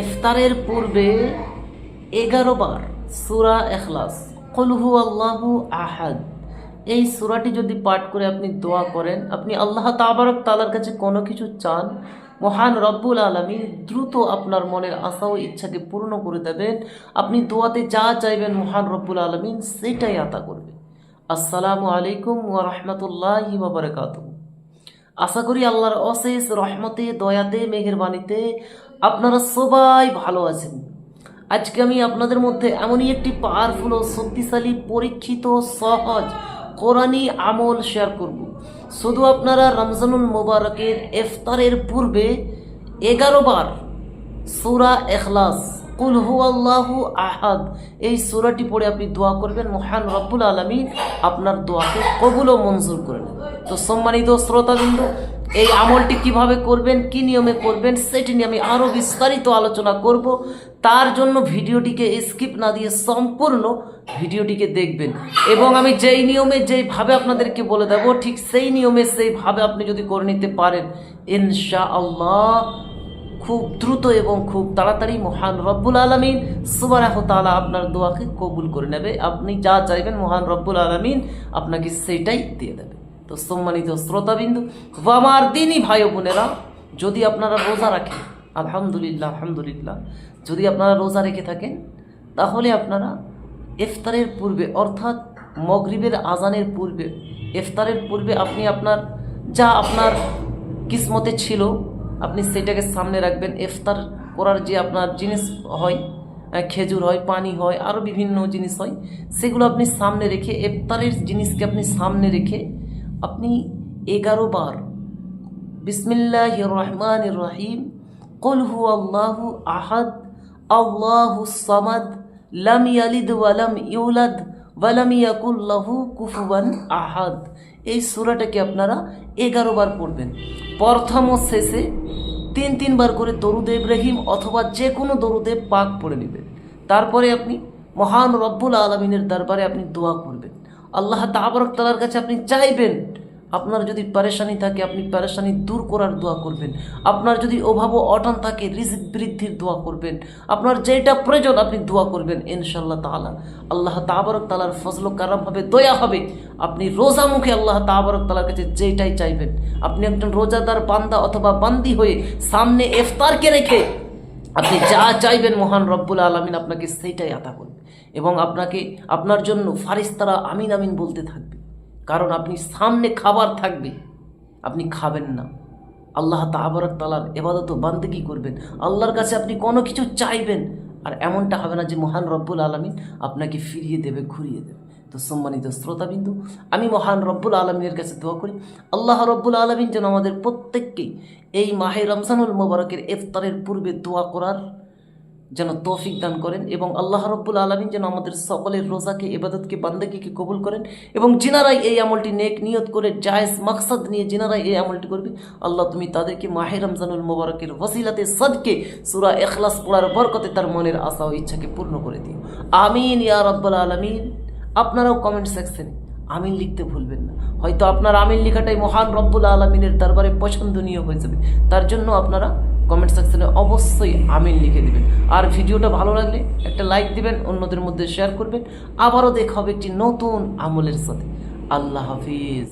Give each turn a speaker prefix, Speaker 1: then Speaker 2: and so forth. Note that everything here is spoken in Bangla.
Speaker 1: ইফতারের পূর্বে এগারো বার সুরা এখলাস কলহু আল্লাহু আহাদ। এই সুরাটি যদি পাঠ করে আপনি দোয়া করেন, আপনি আল্লাহ তাবারক তালার কাছে কোনো কিছু চান, মহান রব্বুল আলমী দ্রুত আপনার মনের আশা ও ইচ্ছাকে পূর্ণ করে দেবেন। আপনি দোয়াতে যা চাইবেন মহান রব্বুল আলমিন সেটাই আতা করবে। আসসালামু আলাইকুম ওয়া বারাকাতুহু। আশা করি আল্লাহর অশেষ রহমতে, দয়াতে, মেহেরবানিতে আপনারা সবাই ভালো আছেন। আজকে আমি আপনাদের মধ্যে এমনই একটি পাওয়ারফুল ও শক্তিশালী, পরীক্ষিত, সহজ, কোরআনী আমল শেয়ার করব। শুধু আপনারা রমজানুল মোবারকের ইফতারের পূর্বে এগারো বার সুরা এখলাস কুল হু আল্লাহু আহাদ। এই সুরাটি পড়ে আপনি দোয়া করবেন, মহান রব্বুল আলমী আপনার দোয়াকে কবুল ও মঞ্জুর করে নেবেন। তো সম্মানিত শ্রোতাবৃন্দ, এই আমলটি কীভাবে করবেন, কি নিয়মে করবেন, সেটি নিয়ে আমি আরও বিস্তারিত আলোচনা করব। তার জন্য ভিডিওটিকে স্কিপ না দিয়ে সম্পূর্ণ ভিডিওটিকে দেখবেন। এবং আমি যেই নিয়মে যেইভাবে আপনাদেরকে বলে দেবো, ঠিক সেই নিয়মে সেইভাবে আপনি যদি করে নিতে পারেন ইনশা আল্লাহ খুব দ্রুত এবং খুব তাড়াতাড়ি মহান রব্বুল আলমিন সুবারাহ তালা আপনার দোয়াকে কবুল করে নেবে। আপনি যা চাইবেন মহান রব্বুল আলমিন আপনাকে সেইটাই দিয়ে দেবে। তো সম্মানিত শ্রোতাবিন্দু আমার দিনই ভাই বোনেরা, যদি আপনারা রোজা রাখেন, আলহামদুলিল্লাহ আলহামদুলিল্লাহ, যদি আপনারা রোজা রেখে থাকেন, তাহলে আপনারা ইফতারের পূর্বে, অর্থাৎ মগরিবের আজানের পূর্বে, ইফতারের পূর্বে আপনি আপনার, যা আপনার কিসমতে ছিল আপনি সেটাকে সামনে রাখবেন, ইফতার করার যে আপনার জিনিস হয় খেজুর হয়, পানি হয় আরও বিভিন্ন জিনিস হয়, সেগুলো আপনি সামনে রেখে, ইফতারের জিনিসকে আপনি সামনে রেখে আপনি এগারো বার বিসমিল্লাহ রহমান রহিম, কল হু আল্লাহ আহাদ, আল্লাহু সামাদ, লাম ইয়ালিদ ওয়ালাম ইউলাদ ওয়ালাম ইয়াকুল্লাহু কুফুয়ান আহাদ। এই সুরাটাকে আপনারা এগারো বার পড়বেন। প্রথম ও শেষে তিন তিনবার করে দরুদে ইব্রাহিম অথবা যে কোনো দরুদে পাক পড়ে নেবেন। তারপরে আপনি মহান রব্বুল আলমিনের দরবারে আপনি দোয়া করবেন। আল্লাহ তাবরক তালার কাছে আপনি চাইবেন আপনার যদি পেরেশানি থাকে, আপনি পেরেশানি দূর করার দোয়া করবেন। আপনার যদি অভাব অটান থাকে, রিজিক বৃদ্ধির দোয়া করবেন। আপনার যেটা প্রয়োজন, আপনি দোয়া করবেন ইনশাল্লাহ তাআলা। আল্লাহ তাবরক তালার ফজল কারাম হবে, দয়া হবে। আপনি রোজা মুখে আল্লাহ তাবরক তালার কাছে যেটাই চাইবেন। আপনি একজন রোজাদার বান্দা অথবা বান্দি হয়ে সামনে ইফতারকে রেখে আপনি যা চাইবেন, মহান রব্বুল আলমিন আপনাকে সেইটাই আতা করবে। এবং আপনাকে, আপনার জন্য ফারিস্তারা আমিন আমিন বলতে থাকবে। কারণ আপনি সামনে খাবার থাকবে, আপনি খাবেন না। আল্লাহ তাবরক তালার এবাদত বান্দেগি করবেন। আল্লাহর কাছে আপনি কোনো কিছু চাইবেন, আর এমনটা হবে না যে মহান রব্বুল আলমিন আপনাকে ফিরিয়ে দেবে, ঘুরিয়ে দেবে। তো সম্মানিত শ্রোতাবিন্দু, আমি মহান রব্বুল আলমিনের কাছে দোয়া করি, আল্লাহ রব্বুল আলমিন যেন আমাদের প্রত্যেককেই এই মাহে রমজানুল মোবারকের ইফতারের পূর্বে দোয়া করার যেন তৌফিক দান করেন এবং আল্লাহ রব্বুল আলমিন যেন আমাদের সকলের রোজাকে এবাদতকে বান্দাকে কবুল করেন এবং যিনারাই এই আমলটি নেক নিয়ত করে জায়েজ মাকসাদ নিয়ে যিনারাই এই আমলটি করবে, আল্লাহ তুমি তাদেরকে মাহে রমজানুল মোবারকের ওসিলাতে সদকে, সুরা এখলাস পড়ার বরকতে তার মনের আশা ও ইচ্ছাকে পূর্ণ করে দিও। আমিন ইয়া রব্বুল আলমিন। আপনারাও কমেন্ট সেকশনে আমিন লিখতে ভুলবেন না। হয়তো আপনার আমিন লেখাটাই মহান রব্বুল আলমিনের দরবারে পছন্দনীয় হয়ে যাবে। তার জন্য আপনারা কমেন্ট সেকশানে অবশ্যই আমিন লিখে দিবেন। আর ভিডিওটা ভালো লাগলে একটা লাইক দিবেন, অন্যদের মধ্যে শেয়ার করবেন। আবারও দেখা হবে একটি নতুন আমলের সাথে। আল্লাহ হাফিজ।